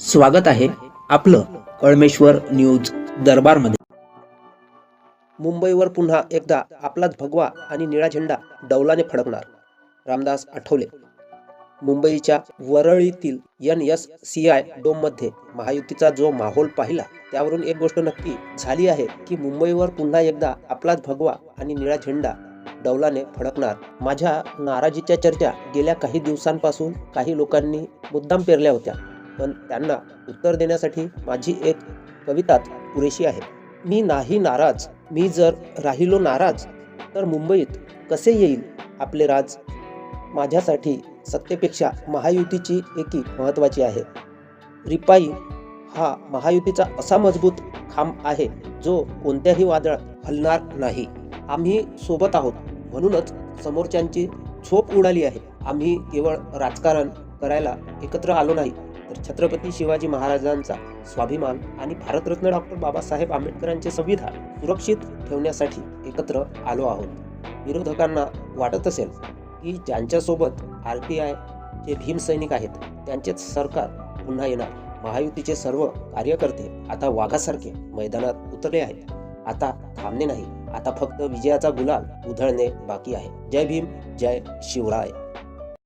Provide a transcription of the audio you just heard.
स्वागत आहे आपलं कळमेश्वर न्यूज दरबारमध्ये. मुंबईवर पुन्हा एकदा आपलाच भगवा आणि निळा झेंडा डौलाने फडकणार रामदास आठवले. मुंबईच्या वरळीतील एन एस सी आय डोममध्ये महायुतीचा जो माहोल पाहिला त्यावरून एक गोष्ट नक्की झाली आहे की मुंबईवर पुन्हा एकदा आपलाच भगवा आणि निळा झेंडा डौलाने फडकणार. माझ्या नाराजीच्या चर्चा गेल्या काही दिवसांपासून काही लोकांनी मुद्दाम पेरल्या होत्या. पण त्यांना उत्तर देण्यासाठी माझी एक कविताच पुरेशी आहे. मी नाही नाराज. मी जर राहिलो नाराज तर मुंबईत कसे येईल आपले राज? माझ्यासाठी सत्तेपेक्षा महायुतीची एकी महत्त्वाची आहे. रिपाई हा महायुतीचा असा मजबूत खांब आहे जो कोणत्याही वादळात हलणार नाही. आम्ही सोबत आहोत. म्हणूनच समोरच्यांची झोप उडाली आहे. आम्ही केवळ राजकारण करायला एकत्र आलो नाही. तर छत्रपती शिवाजी महाराजांचा स्वाभिमान आणि भारतरत्न डॉक्टर बाबासाहेब आंबेडकरांचे संविधान सुरक्षित ठेवण्यासाठी एकत्र आलो आहोत. विरोधकांना वाटत असेल की ज्यांच्यासोबत आर टी आय जे भीमसैनिक आहेत त्यांचेच सरकार पुन्हा येणार. महायुतीचे सर्व कार्यकर्ते आता वाघासारखे मैदानात उतरले आहेत. आता थांबणे नाही. आता फक्त विजयाचा गुलाल उधळणे बाकी आहे. जय भीम जय शिवराय.